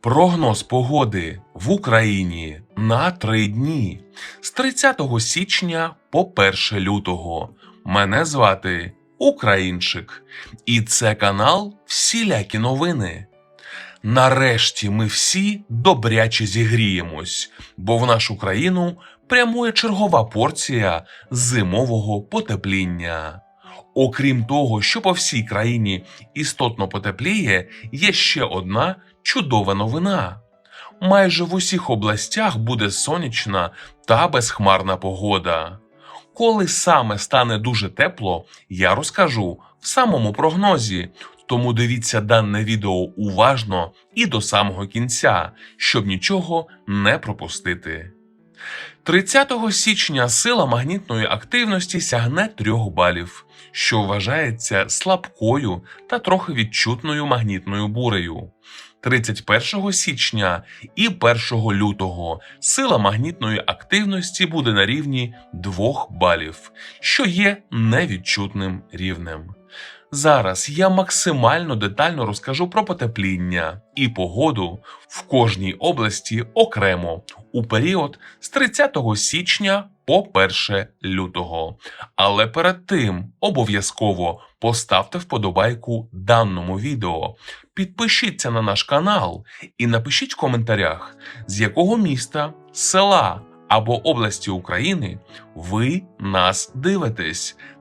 Прогноз погоди в Україні на три дні з 30 січня по 1 лютого. Мене звати Українчик, і це канал Всілякі новини. Нарешті ми всі добряче зігріємось, бо в нашу країну прямує чергова порція зимового потепління. Окрім того, що по всій країні істотно потепліє, є ще одна чудова новина. Майже в усіх областях буде сонячна та безхмарна погода. Коли саме стане дуже тепло, я розкажу в самому прогнозі, тому дивіться дане відео уважно і до самого кінця, щоб нічого не пропустити. 30 січня сила магнітної активності сягне 3 балів, що вважається слабкою та трохи відчутною магнітною бурею. 31 січня і 1 лютого сила магнітної активності буде на рівні 2 балів, що є невідчутним рівнем. Зараз я максимально детально розкажу про потепління і погоду в кожній області окремо у період з 30 січня по 1 лютого. Але перед тим обов'язково поставте вподобайку даному відео, підпишіться на наш канал і напишіть в коментарях, з якого міста, села або області України ви нас дивитесь.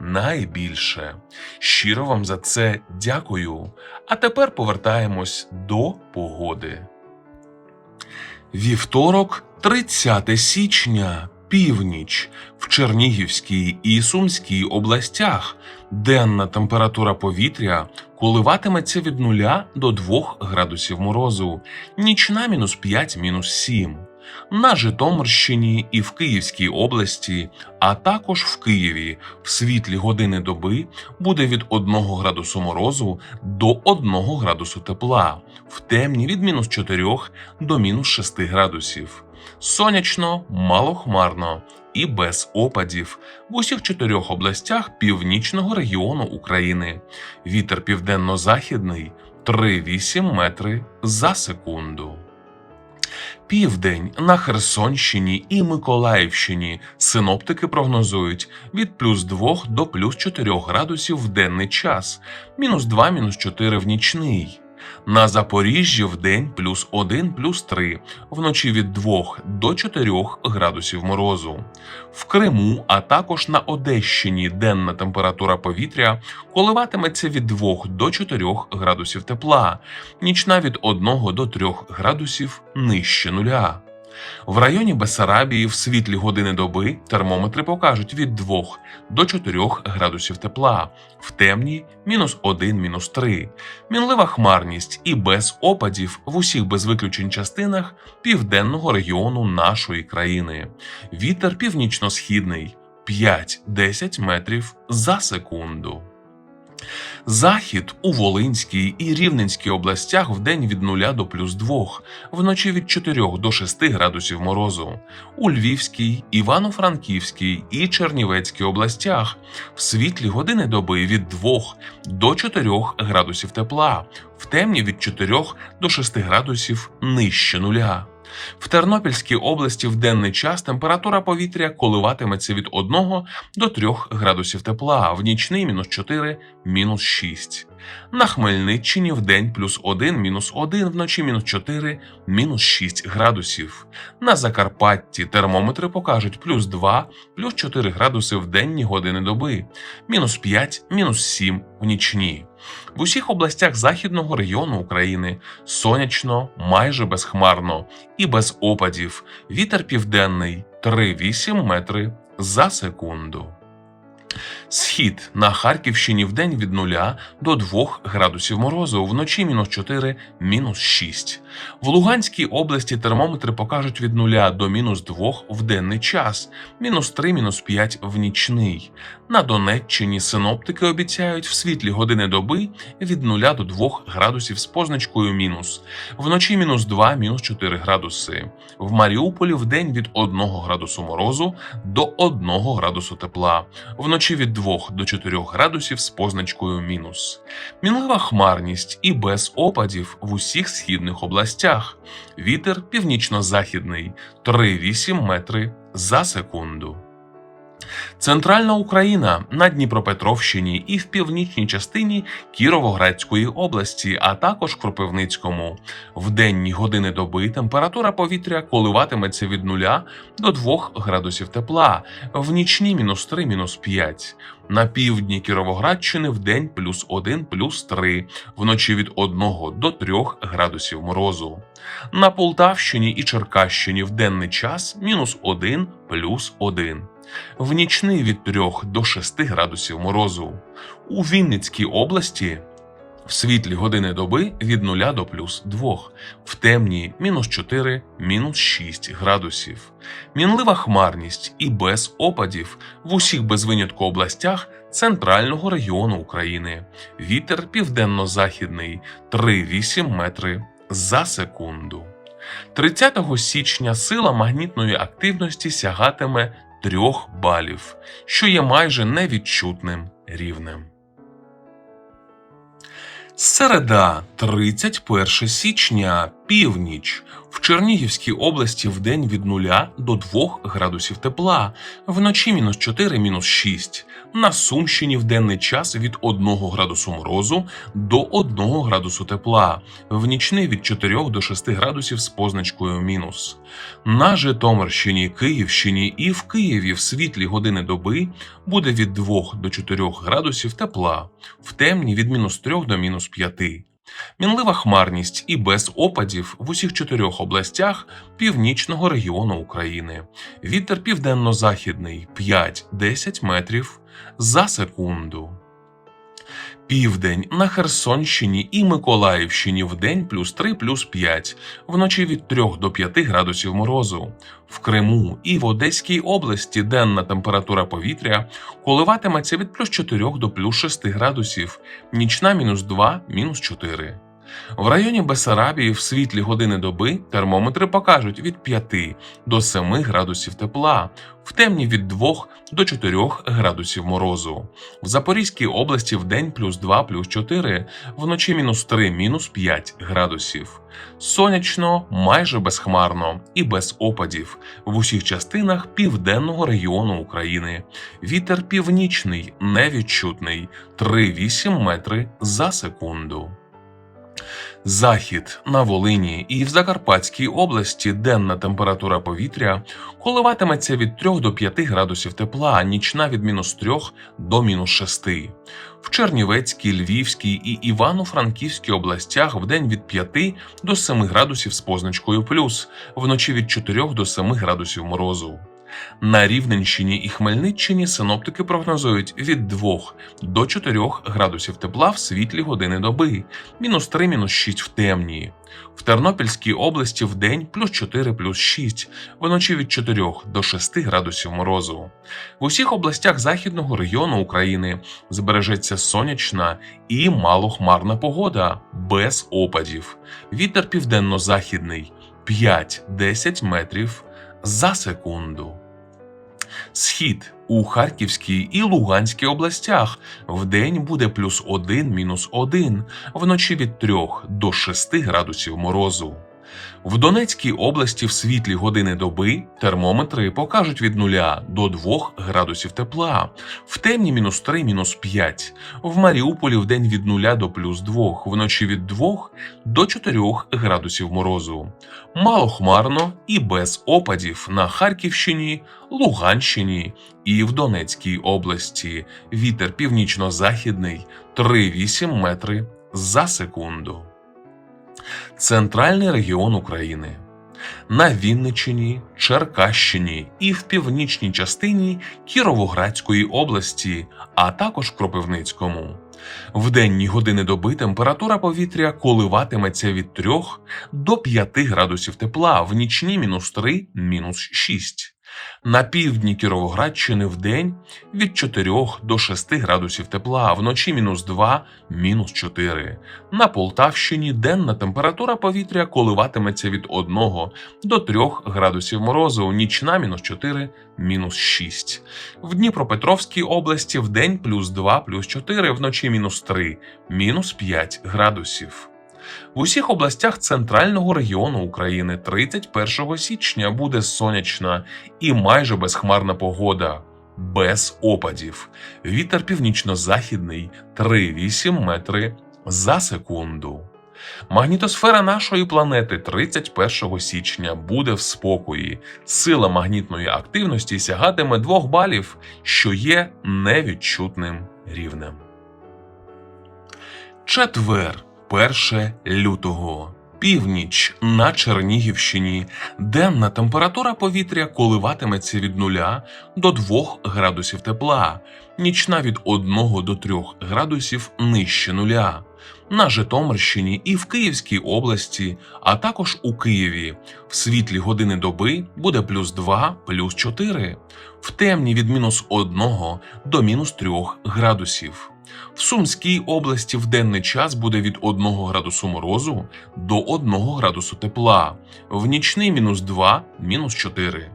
найбільше. Щиро вам за це дякую. А тепер повертаємось до погоди. Вівторок, 30 січня, північ в Чернігівській і Сумській областях. Денна температура повітря коливатиметься від 0 до 2 градусів морозу, нічна мінус 5 мінус 7. На Житомирщині і в Київській області, а також в Києві в світлі години доби буде від 1 градусу морозу до 1 градусу тепла, в темні від мінус 4 до мінус 6 градусів. Сонячно, малохмарно і без опадів в усіх чотирьох областях північного регіону України. Вітер південно-західний 3,8 метри за секунду. Південь на Херсонщині і Миколаївщині синоптики прогнозують від плюс 2 до плюс 4 градусів в денний час, мінус 2, мінус 4 в нічний. На Запоріжжі в день плюс 1, плюс 3, вночі від 2 до 4 градусів морозу. В Криму, а також на Одещині денна температура повітря коливатиметься від 2 до 4 градусів тепла, нічна від 1 до 3 градусів нижче нуля. В районі Бесарабії в світлі години доби термометри покажуть від 2 до 4 градусів тепла, в темні мінус 1, мінус 3. Мінлива хмарність і без опадів в усіх без виключень частинах південного регіону нашої країни. Вітер північно-східний 5-10 метрів за секунду. Захід у Волинській і Рівненській областях вдень від 0 до плюс 2, вночі від 4 до 6 градусів морозу. У Львівській, Івано-Франківській і Чернівецькій областях в світлі години доби від 2 до 4 градусів тепла, в темні від 4 до 6 градусів нижче нуля. В Тернопільській області в денний час температура повітря коливатиметься від 1 до 3 градусів тепла, а в нічний мінус 4, мінус 6. На Хмельниччині в день плюс 1, мінус 1, вночі мінус 4, мінус 6 градусів. На Закарпатті термометри покажуть плюс 2, плюс 4 градуси в денні години доби, мінус 5, мінус 7 в нічні. В усіх областях західного регіону України сонячно, майже безхмарно і без опадів. Вітер південний 3,8 метри за секунду. Схід на Харківщині в день від 0 до 2 градусів морозу, вночі мінус 4, мінус 6. В Луганській області термометри покажуть від 0 до мінус 2 в денний час, мінус 3, мінус 5 в нічний. На Донеччині синоптики обіцяють в світлі години доби від 0 до 2 градусів з позначкою мінус, вночі мінус 2, мінус 4 градуси. В Маріуполі в день від 1 градусу морозу до 1 градусу тепла, вночі від 2 до 4 градусів з позначкою мінус. Мінлива хмарність і без опадів в усіх східних областях. Вітер північно-західний 3,8 метри за секунду. Центральна Україна на Дніпропетровщині і в північній частині Кіровоградської області, а також Кропивницькому. В денні години доби температура повітря коливатиметься від 0 до 2 градусів тепла, в нічні мінус 3, мінус 5. На півдні Кіровоградщини в день плюс 1, плюс 3, вночі від 1 до 3 градусів морозу. На Полтавщині і Черкащині в денний час мінус 1, плюс 1 в нічний від 3 до 6 градусів морозу. У Вінницькій області в світлі години доби від 0 до плюс 2, в темні мінус 4, мінус 6 градусів. Мінлива хмарність і без опадів в усіх без винятку областях центрального регіону України. Вітер південно-західний 3,8 метри за секунду. 30 січня сила магнітної активності сягатиме 3 балів, що є майже невідчутним рівнем. Середа, 31 січня, північ. В Чернігівській області в день від 0 до 2 градусів тепла, вночі мінус 4, мінус 6. На Сумщині в денний час від 1 градусу морозу до 1 градусу тепла, в нічний від 4 до 6 градусів з позначкою мінус. На Житомирщині, Київщині і в Києві в світлі години доби буде від 2 до 4 градусів тепла, в темні від мінус 3 до мінус 5. Мінлива хмарність і без опадів в усіх чотирьох областях північного регіону України. Вітер південно-західний 5-10 метрів за секунду. Південь на Херсонщині і Миколаївщині в день плюс 3 плюс 5, вночі від 3 до 5 градусів морозу. В Криму і в Одеській області денна температура повітря коливатиметься від плюс 4 до плюс 6 градусів, нічна мінус 2, мінус 4. В районі Бесарабії в світлі години доби термометри покажуть від 5 до 7 градусів тепла, в темні від 2 до 4 градусів морозу. В Запорізькій області в день плюс 2 плюс 4, вночі мінус 3 мінус 5 градусів. Сонячно, майже безхмарно і без опадів в усіх частинах південного регіону України. Вітер північний, невідчутний 3,8 метри за секунду. Захід на Волині і в Закарпатській області денна температура повітря коливатиметься від 3 до 5 градусів тепла, а нічна від мінус 3 до мінус 6. В Чернівецькій, Львівській і Івано-Франківській областях в день від 5 до 7 градусів з позначкою плюс, вночі від 4 до 7 градусів морозу. На Рівненщині і Хмельниччині синоптики прогнозують від 2 до 4 градусів тепла в світлі години доби, мінус 3, мінус 6 в темні. В Тернопільській області в день плюс 4, плюс 6, вночі від 4 до 6 градусів морозу. В усіх областях західного регіону України збережеться сонячна і малохмарна погода без опадів. Вітер південно-західний 5-10 метрів за секунду. Схід у Харківській і Луганській областях вдень буде плюс 1 мінус 1, вночі від 3 до 6 градусів морозу. В Донецькій області в світлі години доби термометри покажуть від 0 до 2 градусів тепла, в темні мінус 3, мінус 5, в Маріуполі в день від 0 до плюс 2, вночі від 2 до 4 градусів морозу. Малохмарно і без опадів на Харківщині, Луганщині і в Донецькій області. Вітер північно-західний 3,8 метри за секунду. Центральний регіон України. на Вінниччині, Черкащині і в північній частині Кіровоградської області, а також Кропивницькому. В денні години доби температура повітря коливатиметься від 3 до 5 градусів тепла, в нічні мінус 3, мінус 6. На півдні Кіровоградщини в день від 4 до 6 градусів тепла, а вночі мінус 2, мінус 4. На Полтавщині денна температура повітря коливатиметься від 1 до 3 градусів морозу, нічна мінус 4, мінус 6. В Дніпропетровській області в день плюс 2, плюс 4, вночі мінус 3, мінус 5 градусів. В усіх областях центрального регіону України 31 січня буде сонячна і майже безхмарна погода, без опадів. Вітер північно-західний 3,8 метри за секунду. Магнітосфера нашої планети 31 січня буде в спокої. Сила магнітної активності сягатиме 2 балів, що є невідчутним рівнем. Четвер, 1 лютого. Північ на Чернігівщині. Денна температура повітря коливатиметься від 0 до 2 градусів тепла, нічна від 1 до 3 градусів нижче нуля. На Житомирщині і в Київській області, а також у Києві. В світлі години доби буде плюс 2, плюс 4, в темні від мінус 1 до мінус 3 градусів. В Сумській області в денний час буде від 1 градусу морозу до 1 градусу тепла, в нічний мінус 2, мінус 4.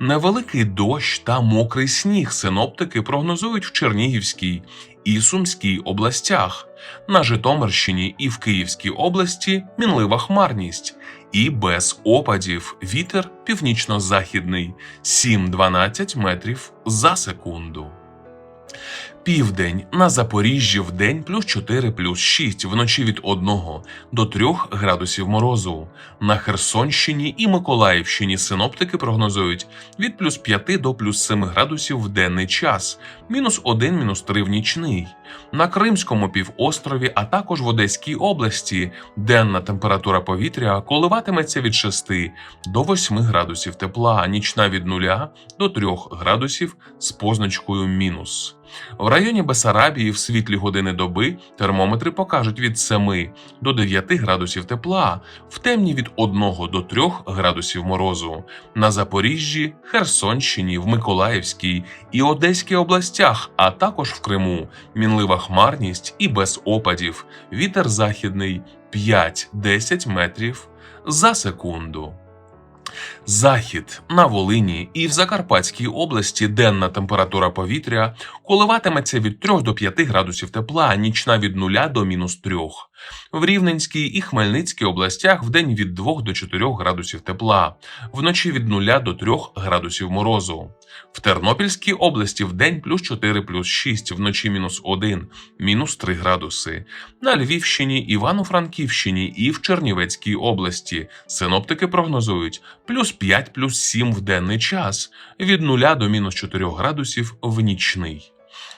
Невеликий дощ та мокрий сніг синоптики прогнозують в Чернігівській і Сумській областях. На Житомирщині і в Київській області мінлива хмарність і без опадів вітер північно-західний 7-12 метрів за секунду. Південь на Запоріжжі в день плюс 4 плюс 6, вночі від 1 до 3 градусів морозу. На Херсонщині і Миколаївщині синоптики прогнозують від плюс 5 до плюс 7 градусів в денний час, мінус 1, мінус 3 в нічний. На Кримському півострові, а також в Одеській області денна температура повітря коливатиметься від 6 до 8 градусів тепла, нічна від 0 до 3 градусів з позначкою мінус. В районі Бесарабії в світлі години доби термометри покажуть від 7 до 9 градусів тепла, в темні від 1 до 3 градусів морозу. На Запоріжжі, Херсонщині, в Миколаївській і Одеській областях, а також в Криму мінлива хмарність і без опадів. Вітер західний 5-10 метрів за секунду. Захід на Волині і в Закарпатській області денна температура повітря коливатиметься від 3 до 5 градусів тепла, а нічна від 0 до мінус 3. В Рівненській і Хмельницькій областях вдень від 2 до 4 градусів тепла, вночі від 0 до 3 градусів морозу. В Тернопільській області в день плюс 4 плюс 6, вночі мінус 1, мінус 3 градуси. На Львівщині, Івано-Франківщині і в Чернівецькій області синоптики прогнозують плюс 5 плюс 7 в денний час, від 0 до мінус 4 градусів в нічний.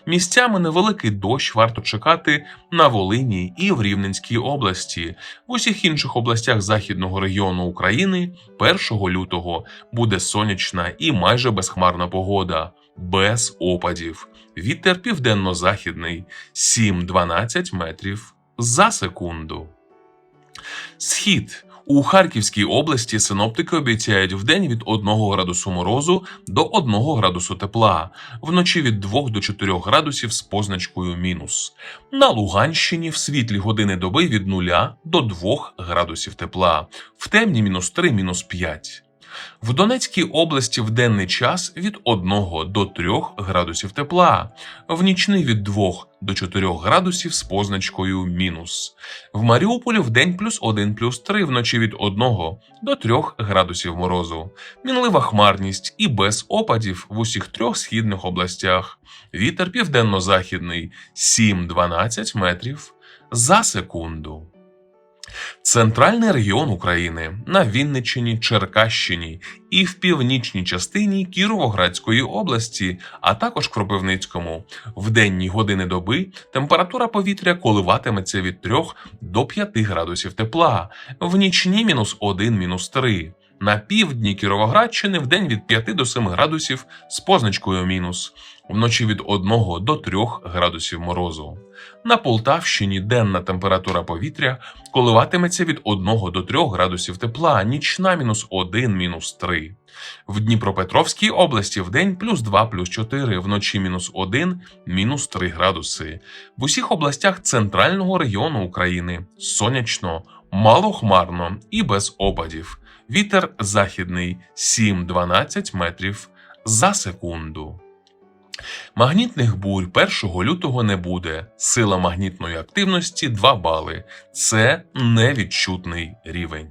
Місцями невеликий дощ варто чекати на Волині і в Рівненській області. В усіх інших областях західного регіону України 1 лютого буде сонячна і майже безхмарна погода, без опадів. Вітер південно-західний 7-12 метрів за секунду. Схід у Харківській області синоптики обіцяють вдень від 1 градусу морозу до 1 градусу тепла, вночі від 2 до 4 градусів з позначкою мінус. На Луганщині в світлі години доби від 0 до 2 градусів тепла, в темні мінус 3, мінус 5. В Донецькій області в денний час від 1 до 3 градусів тепла, в нічний від 2 до 4 градусів з позначкою мінус. В Маріуполі в день плюс 1 плюс 3, вночі від 1 до 3 градусів морозу. Мінлива хмарність і без опадів в усіх трьох східних областях. Вітер південно-західний 7-12 метрів за секунду. Центральний регіон України на Вінниччині, Черкащині і в північній частині Кіровоградської області, а також Кропивницькому. В денні години доби температура повітря коливатиметься від 3 до 5 градусів тепла, в нічні мінус 1, мінус 3. На півдні Кіровоградщини в день від 5 до 7 градусів з позначкою мінус, вночі від 1 до 3 градусів морозу. На Полтавщині денна температура повітря коливатиметься від 1 до 3 градусів тепла, нічна мінус 1, мінус 3. В Дніпропетровській області в день плюс 2, плюс 4, вночі мінус 1, мінус 3 градуси. В усіх областях центрального регіону України сонячно, малохмарно і без опадів. Вітер західний 7-12 метрів за секунду. Магнітних бурь 1 лютого не буде. Сила магнітної активності 2 бали. Це невідчутний рівень.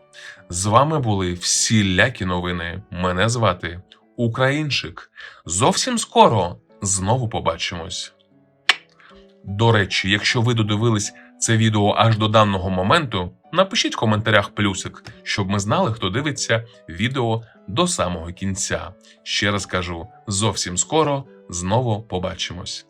З вами були всілякі новини. Мене звати Українчик. Зовсім скоро знову побачимось. До речі, якщо ви додивились це відео аж до даного моменту, напишіть в коментарях плюсик, щоб ми знали, хто дивиться відео до самого кінця. Ще раз кажу: зовсім скоро знову побачимось.